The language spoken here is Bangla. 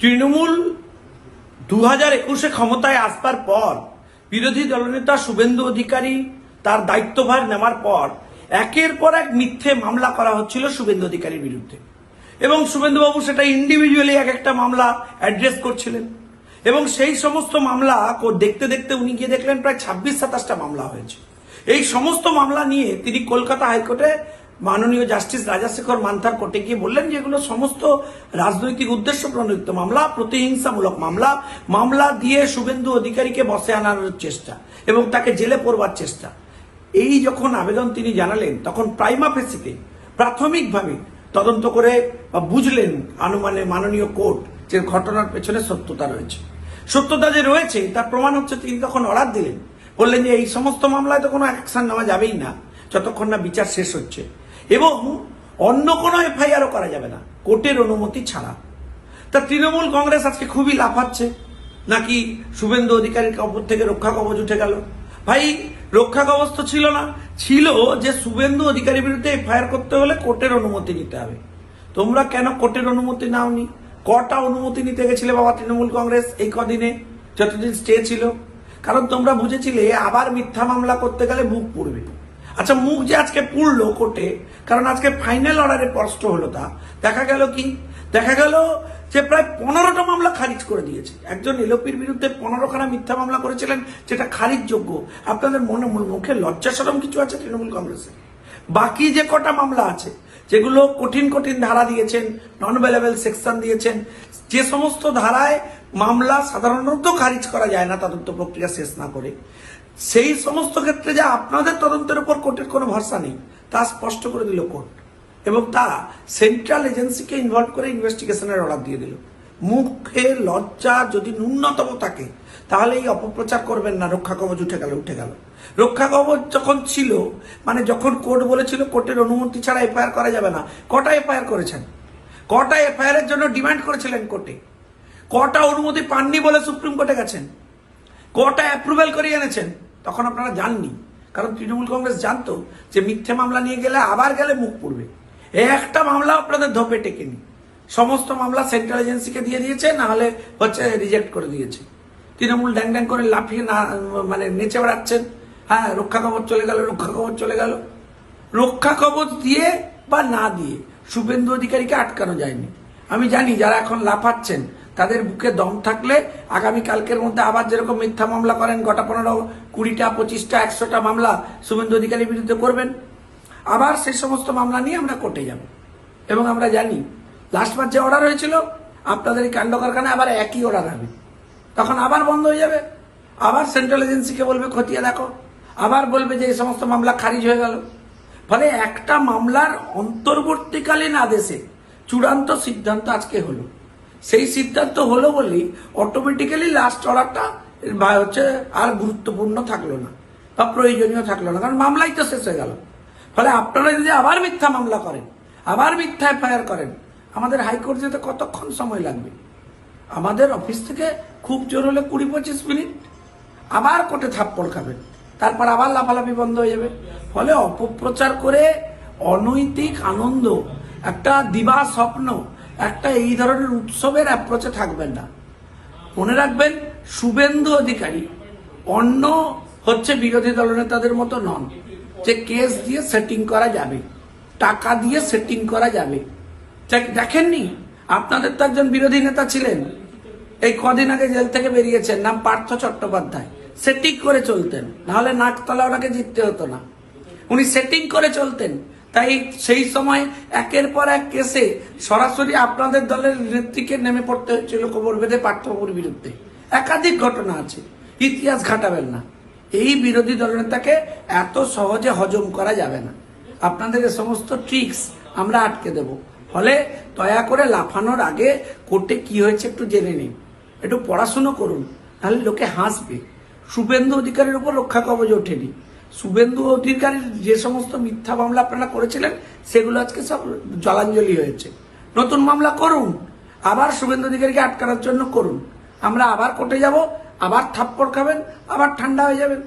তৃণমূল দু হাজার একুশে ক্ষমতায় আসবার পর বিরোধী দলনেতা শুভেন্দু অধিকারী তার দায়িত্বভার নেওয়ার পর একের পর এক মিথ্যে মামলা করা হচ্ছিল শুভেন্দু অধিকারীর বিরুদ্ধে। এবং শুভেন্দুবাবু সেটা ইন্ডিভিজুয়ালি এক একটা মামলা অ্যাড্রেস করছিলেন। এবং সেই সমস্ত মামলা দেখতে দেখতে উনি গিয়ে দেখলেন, প্রায় ছাব্বিশ সাতাশটা মামলা হয়েছে। এই সমস্ত মামলা নিয়ে তিনি কলকাতা হাইকোর্টে মাননীয় জাস্টিস রাজাশেখর মান্থার কোর্টে গিয়ে বললেন যে এগুলো সমস্ত রাজনৈতিক উদ্দেশ্য প্রণোদিত মামলা, প্রতিহিংসামূলক মামলা মামলা দিয়ে শুভেন্দু অধিকারীকে বসে আনার চেষ্টা এবং তাকে জেলে পড়বার চেষ্টা। এই যখন আবেদন তিনি জানালেন, তখন প্রাইমা ফেসিতে প্রাথমিকভাবে তদন্ত করে বুঝলেন আনুমানে মাননীয় কোর্ট যে ঘটনার পেছনে সত্যতা রয়েছে। সত্যতা যে রয়েছে, তার প্রমাণ হচ্ছে তিনি তখন অর্ডার দিলেন। বললেন যে এই সমস্ত মামলায় তো কোনো অ্যাকশন নেওয়া যাবেই না, যতক্ষণ না বিচার শেষ হচ্ছে। এবং অন্য কোনো এফআইআরও করা যাবে না। কোর্টের অনুমতি ছাড়া। তা তৃণমূল কংগ্রেস আজকে খুবই লাফাচ্ছে। নাকি শুভেন্দু অধিকারীর কবর থেকে রক্ষা কবচ উঠে গেল? ভাই, রক্ষা কবচ তো ছিল না। ছিল যে শুভেন্দু অধিকারীর বিরুদ্ধে এফআইআর করতে হলে কোর্টের অনুমতি নিতে হবে। তোমরা কেন কোর্টের অনুমতি নাওনি? কটা অনুমতি নিতে গেছিলে বাবা তৃণমূল কংগ্রেস এই কদিনে? যতদিন স্টে ছিল। কারণ তোমরা বুঝেছিলে, আবার মিথ্যা মামলা করতে গেলে মুখ পুড়বে। আচ্ছা মুখ যে আজকে পুড়লো কোর্টে, কারণ আজকে ফাইনাল অর্ডারে স্পষ্ট হলো তা। দেখা গেল কি? দেখা গেল যে প্রায় পনেরোটা মামলা খারিজ করে দিয়েছে। একজন এলোপির বিরুদ্ধে পনেরোখানা মিথ্যা মামলা করেছিলেন, যেটা খারিজ যোগ্য আপনাদের মনে মুখে লজ্জা সরম কিছু আছে তৃণমূল কংগ্রেসে? বাকি যে কটা মামলা আছে, যেগুলো কঠিন কঠিন ধারা দিয়েছেন নন অ্যাভেলেবেল সেকশন দিয়েছেন, যে সমস্ত ধারায় মামলা সাধারণত খারিজ করা যায় না, তদন্ত প্রক্রিয়া শেষ না করে। সেই সমস্ত ক্ষেত্রে যা আপনাদের তদন্তের উপর কোর্টের কোনো ভরসা নেই, তা স্পষ্ট করে দিল কোর্ট এবং তা সেন্ট্রাল এজেন্সিকে ইনভলভ করে ইনভেস্টিগেশনের অর্ডার দিয়ে দিল। মুখে লজ্জা যদি ন্যূনতম থাকে, তাহলে এই অপপ্রচার করবেন না, রক্ষা কবচ উঠে গেল উঠে গেল। রক্ষা কবচ যখন ছিল মানে যখন কোর্ট বলেছিল কোর্টের অনুমতি ছাড়া এফআইআর করা যাবে না, কটা এফআইআর করেছেন? কটা এফআইআর এর জন্য ডিমান্ড করেছিলেন কোর্টে? কটা অনুমতি পাননি বলে সুপ্রিম কোর্টে গেছেন? কটা অ্যাপ্রুভাল করিয়ে এনেছেন? তখন আপনারা জাননি। কারণ তৃণমূল কংগ্রেস জানতো যে মিথ্যে মামলা নিয়ে গেলে আবার গেলে মুখ পড়বে। একটা মামলা আপনাদের ধপে টেকেনি। সমস্ত মামলা সেন্ট্রাল এজেন্সিকে দিয়ে দিয়েছে, না হলে হচ্ছে রিজেক্ট করে দিয়েছে। তৃণমূল ড্যাং ড্যাং করে লাফিয়ে না মানে নেচে বেড়াচ্ছেন। হ্যাঁ রক্ষা কবচ চলে গেল, রক্ষা কবচ চলে গেল। রক্ষা কবচ দিয়ে বা না দিয়ে শুভেন্দু অধিকারীকে আটকানো যায়নি। আমি জানি যারা এখন লাফাচ্ছেন তাদের বুকে দম থাকলে আগামী কালকের মধ্যে আবার যেরকম মিথ্যা মামলা করেন, গোটা পনেরো, কুড়িটা, পঁচিশটা, একশোটা মামলা শুভেন্দু অধিকারীর বিরুদ্ধে করবেন, আবার সেই সমস্ত মামলা নিয়ে আমরা কোর্টে যাব। এবং আমরা জানি লাস্টবার যে অর্ডার হয়েছিল, আপনাদের এই কাণ্ড কারখানায় আবার একই অর্ডার হবে। তখন আবার বন্ধ হয়ে যাবে। আবার সেন্ট্রাল এজেন্সিকে বলবে, খতিয়ে দেখো। আবার বলবে যে এই সমস্ত মামলা খারিজ হয়ে গেল। ফলে একটা মামলার অন্তর্বর্তীকালীন আদেশে চূড়ান্ত সিদ্ধান্ত আজকে হলো। সেই সিদ্ধান্ত হলো বলেই অটোমেটিক্যালি লাস্ট অর্ডারটা বা হচ্ছে আর গুরুত্বপূর্ণ থাকল না বা প্রয়োজনীয় থাকল না। কারণ মামলাই তো শেষ হয়ে গেল। ফলে আপনারা যদি আবার মিথ্যা মামলা করেন, আবার মিথ্যা এফআইআর করেন, আমাদের হাইকোর্ট যেতে কতক্ষণ সময় লাগবে? আমাদের অফিস থেকে খুব জোর হলে কুড়ি পঁচিশ মিনিট। আবার কোর্টে থাপ্পড় খাবেন। তারপর আবার লাফালাফি বন্ধ হয়ে যাবে। ফলে অপপ্রচার করে অনৈতিক আনন্দ, একটা দিবা স্বপ্ন একটা এই ধরনের উৎসবের অ্যাপ্রোচে থাকবেন না। মনে রাখবেন, শুভেন্দু অধিকারী অন্য হচ্ছে বিরোধী দলনেতাদের মতো নন। যে কেস দিয়ে সেটিং করা যাবে, টাকা দিয়ে সেটিং করা যাবে। দেখ- দেখেননি? আপনাদের তো একজন বিরোধী নেতা ছিলেন। এই কদিন আগে জেল থেকে বেরিয়েছেন, নাম পার্থ চট্টোপাধ্যায়। সেটিং করে চলতেন, নাহলে নাকতলা ওনাকে জিততে হতো না। উনি সেটিং করে চলতেন। তাই সেই সময় একের পর এক কেসে সরাসরি আপনাদের দলের নেত্রীকে নেমে পড়তে হয়েছিল কোমর বেঁধে পার্থবাবুর বিরুদ্ধে। একাধিক ঘটনা আছে, ইতিহাস ঘাটাবেন না। এই বিরোধী দলনেতাকে এত সহজে হজম করা যাবে না। আপনাদের সমস্ত ট্রিক্স আমরা আটকে দেব। ফলে দয়া করে লাফানোর আগে কোর্টে কি হয়েছে একটু জেনে নিন। একটু পড়াশুনো করুন তাহলে লোকে হাসবে। শুভেন্দু অধিকারের উপর রক্ষা কবচ ওঠেনি। শুভেন্দু অধিকারীর যে সমস্ত মিথ্যা মামলা আপনারা করেছিলেন, সেগুলো আজকে সব জলাঞ্জলি হয়েছে। নতুন মামলা করুন, আবার শুভেন্দু অধিকারীকে আটকানোর জন্য করুন। আমরা আবার কোর্টে যাব, আবার থাপ্পড় খাবেন, আবার ঠান্ডা হয়ে যাবেন।